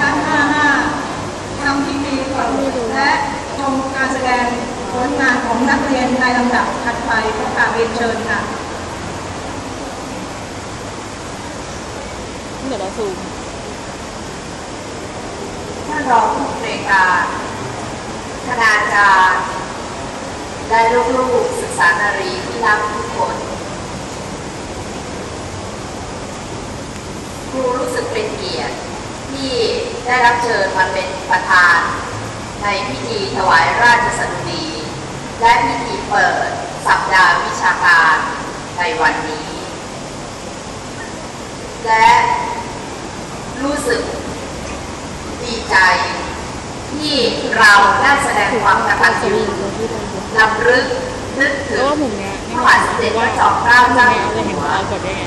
ชั้น55ทำพิธีก่อนและชมการแสดงผลงานของนักเรียนในลำดับถัดไปขอกราบเรียนเชิญค่ะเดี๋ยวเราซูมท่านรองผู้อำนวยการคณาจารย์และลูกๆศึกษานารีที่รักทุกคนครูรู้สึกเป็นเกียรติ ที่ได้รับเชิญมาเป็นประธาน ในพิธีถวายราชสดุดีและพิธีเปิดสัปดาห์วิชาการในวันนี้ และรู้สึกดีใจ ที่เราได้แสดงความกตัญญูลำลึกนึกถึแล้วงว่ามเนี้ยพระบาทสมเด็จพระจอมเกล้าเจ้าอยู่หัวเรา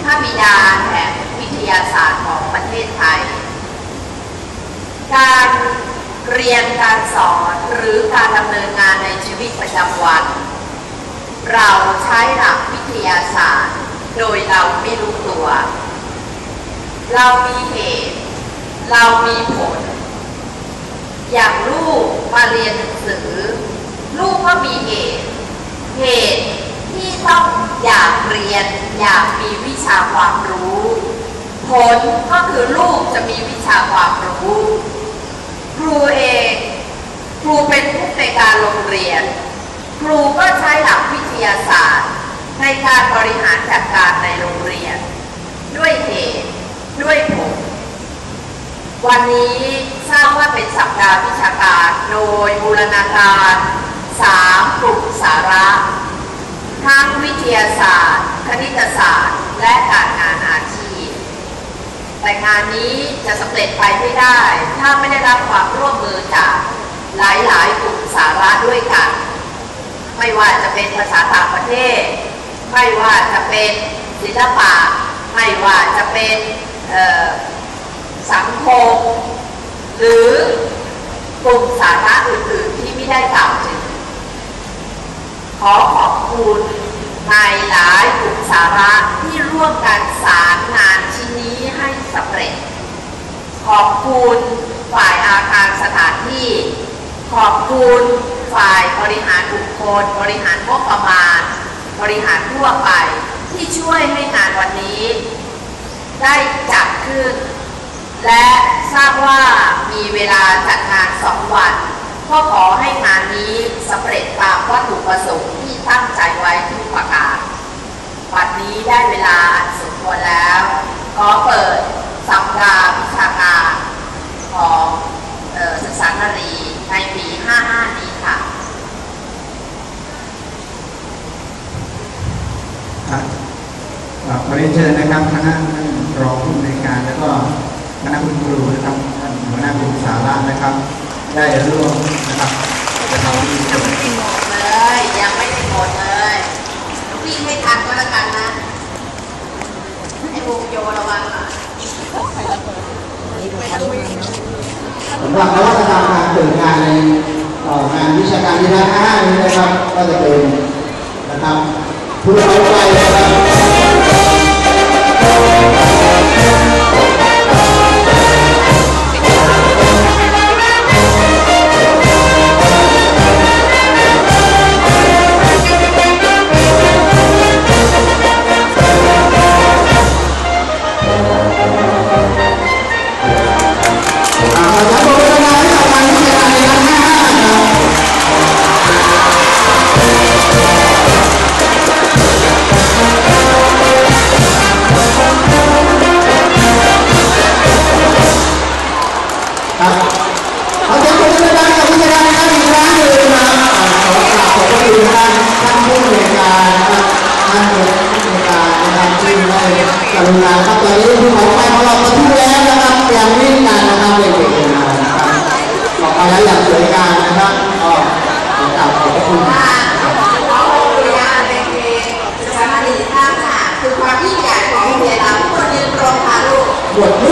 พระบิดาแห่งวิทยาศาสตร์ของประเทศไทย การเรียนการสอนหรือการดำเนินงานในชีวิตประจำวัน เราใช้หลักวิทยาศาสตร์ โดยเราไม่รู้ตัว เรามีเหตุ เรามีผล อย่างลูกมาเรียนหนังสือ ลูกก็มีเหตุ เหตุที่ต้องอยากเรียนอยากมีวิชาความรู้ ผลก็คือลูกจะมีวิชาความรู้ ครูเอง ครูเป็นผู้ในการโรงเรียน ครูก็ใช้หลักวิทยาศาสตร์ ในการบริหารจัดการในโรงเรียน ด้วยเหตุด้วยผลวันนี้ทราบว่าเป็นสัปดาห์วิชาการโดยบูรณาการสามกลุ่มสาระ ทั้งวิทยาศาสตร์ คณิตศาสตร์ และการงานอาชี แต่งานนี้จะสำเร็จไปไม่ได้ ถ้าไม่ได้รับความร่วมมือจากหลายๆกลุ่มสาระด้วยกัน ไม่ว่าจะเป็นภาษาต่างประเทศ ไม่ว่าจะเป็นศิลปะ ไม่ว่าจะเป็นสังคม หรือกลุ่มสาระอื่นๆที่ไม่ได้กล่าวถึงขอขอบคุณในหลายกลุ่มสาระที่ร่วมกันสารงานชิ้นนี้ให้สำเร็จ ขอบ คุณฝ่ายอาคารสถานที่ ขอบคุณฝ่ายบริหารบุคคล บริหารงบประมาณ บริหารทั่วไปที่ช่วยให้งานวันนี้ ได้จัดขึ้น และทราบว่ามีเวลาจัดงานสองวันก็ขอให้งานนี้สำเร็จตามวัตถุประสงค์ที่ตั้งใจไว้ทุกประการวันนี้ได้เวลาอันสมควรแล้ว ขอเปิดสัปดาห์วิชาการของเอ่อศึกษานารีในปี 55 นี้ค่ะ ครับอ่า ขอเรียนเชิญนะครับคณะท่านรองผู้อำนวยการแล้วก็คณะคุณครูนะครับท่านหัวหน้ากลุ่มสาระนะครับ ได้ร่วมนะครับจะทำพิธียังไม่ได้หมดเลยยังไม่ได้หมดเลยวิ่งไม่ทันก็แล้วกันนะไอ้วงโยระวังหน่อยสำหรับนวัตกรรมการเปิดงานในเอ่องานวิชาการที่ร้านห้านี้นะครับก็จะเป็นนะครับผู้เอาไปนะครับ ได้กรุณาครับตอนนี้ผู้ของไปของเราปรทุแล้วนะครับเตรียมวิ่งกานนะครับเด็กๆนะครับออกมาแล้วอย่างสวยงามนะครับก็กราบขอบพระคุณบท